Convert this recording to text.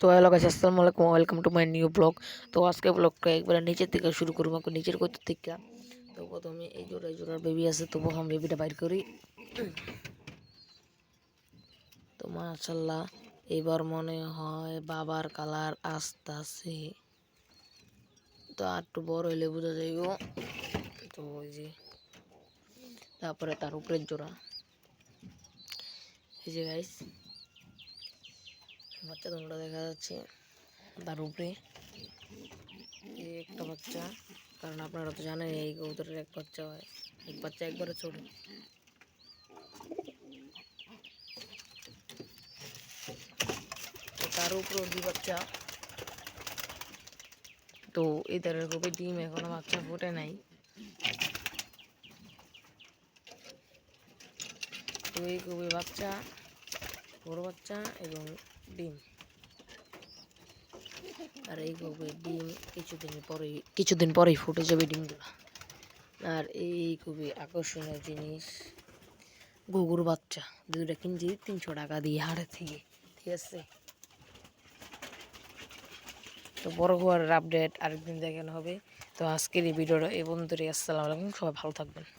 তো hello guys আসসালামু আলাইকুম welcome to my new blog তো আজকে ব্লগটা একবারে নিচের থেকে শুরু করব আমাকে নিচের করতে থেকে তো প্রথমে এই জোড়া জোড়ার বেবি আছে, তো প্রথম বেবিটা বাইর করি। তো মাশাল্লাহ এবার মনে হয় বাবার কালার আসতেছে। তো আর একটু বড় হইলে বোঝা যাইব তো ওই যে, তারপরে তার উপরের জোড়া। এই যে গাইস বাচ্চা তোমরা দেখা যাচ্ছে তার উপরে এই একটা বাচ্চা। কারণ আপনারা তো জানেন এই কবুতরের এক বাচ্চা হয়। এক বাচ্চা একবারে ছোট। তার উপরেও দুই বাচ্চা। তো এই তারের কবি ডিম এখনও বাচ্চা ফোটে নাই। তো এই কবি বাচ্চা, বড় বাচ্চা এবং ডিম। আর এই কবে ডিম, কিছুদিন পরেই কিছুদিন পরেই ফুটে যাবে ডিমগুলো। আর এই খুবই আকর্ষণীয় জিনিস গুগুর বাচ্চা, দুইটা কিনছি, তিনশো টাকা দিয়ে হাড়ে থেকে, ঠিক আছে? তো বড় হওয়ার আপডেট আরেকদিন দেখানো হবে। তো আজকের এই ভিডিওটা এই বন্ধুরে আসসালামু আলাইকুম, সবাই ভালো থাকবেন।